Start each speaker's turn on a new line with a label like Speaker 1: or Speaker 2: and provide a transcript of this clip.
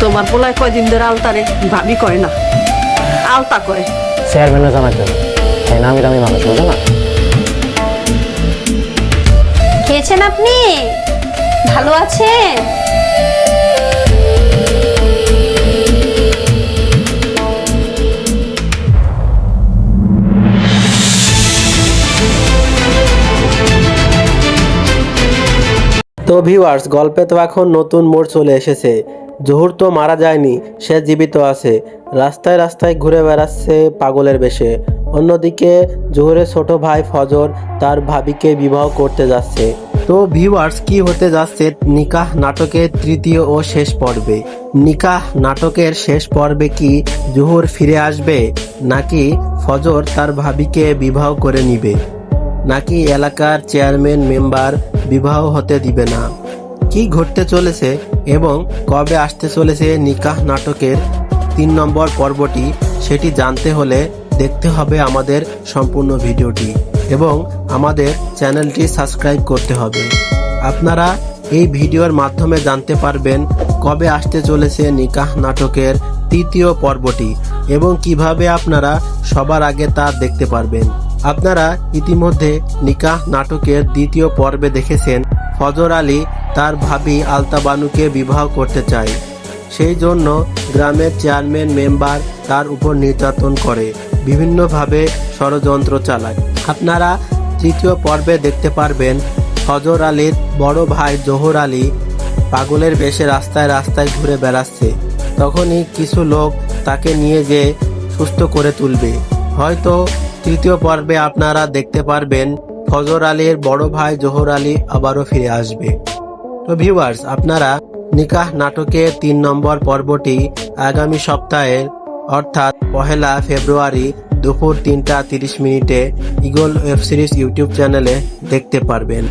Speaker 1: তোমার পোলায় কয়দিন ধরে আলতারে ভাবি কয় না। আলতা কয়
Speaker 2: চেয়ারম্যানও জানার জন্য তাই নামি দামি মানুষ বুঝো না?
Speaker 3: খেয়েছেন আপনি? ভালো আছেন?
Speaker 4: তো ভিউয়ার্স গল্পে তো এখন নতুন মোড় চলে এসেছে। জহুর তো মারা যায়নি, সে জীবিত আছে। রাস্তায় রাস্তায় ঘুরে বেড়াচ্ছে পাগলের বেশে। অন্যদিকে জহুরের ছোট ভাই ফজর তার ভাবিকে বিবাহ করতে যাচ্ছে। তো ভিউয়ার্স কি হতে যাচ্ছে নিকাহ নাটকের তৃতীয় ও শেষ পর্বে? নিকাহ নাটকের শেষ পর্বে কি জহুর ফিরে আসবে? নাকি ফজর তার ভাবিকে বিবাহ করে নিবে? নাকি এলাকার চেয়ারম্যান মেম্বার বিবাহ হতে দিবে না। কি ঘটতে চলেছে এবং কবে আসতে চলেছে নিকাহ নাটকের তিন নম্বর পর্বটি, সেটি জানতে হলে দেখতে হবে আমাদের সম্পূর্ণ ভিডিওটি এবং আমাদের চ্যানেলটি সাবস্ক্রাইব করতে হবে। আপনারা এই ভিডিওর মাধ্যমে জানতে পারবেন কবে আসতে চলেছে নিকাহ নাটকের তৃতীয় পর্বটি এবং কীভাবে আপনারা সবার আগে তা দেখতে পারবেন। আপনারা ইতিমধ্যে নিকাহ নাটকের দ্বিতীয় পর্বে দেখেছেন। ফজর আলী তার ভাবি আলতা বানুকে বিবাহ করতে চায়। সেই জন্য গ্রামের চেয়ারম্যান মেম্বার তার উপর নির্যাতন করে, বিভিন্নভাবে ষড়যন্ত্র চালায়। আপনারা তৃতীয় পর্বে দেখতে পারবেন ফজর আলীর বড় ভাই জোহর আলী পাগলের বেশে রাস্তায় রাস্তায় ঘুরে বেড়াচ্ছে। তখনই কিছু লোক তাকে নিয়ে যে সুস্থ করে তুলবে। হয়তো তৃতীয় পর্বে আপনারা দেখতে পারবেন ফজর আলীর বড় ভাই জোহর আলী আবারও ফিরে আসবে। তো ভিউয়ার্স আপনারা নিকাহ নাটকের তিন নম্বর পর্বটি আগামী সপ্তাহের অর্থাৎ পহেলা ফেব্রুয়ারি দুপুর তিনটা তিরিশ মিনিটে ইগল ওয়েব সিরিজ ইউটিউব চ্যানেলে দেখতে পারবেন।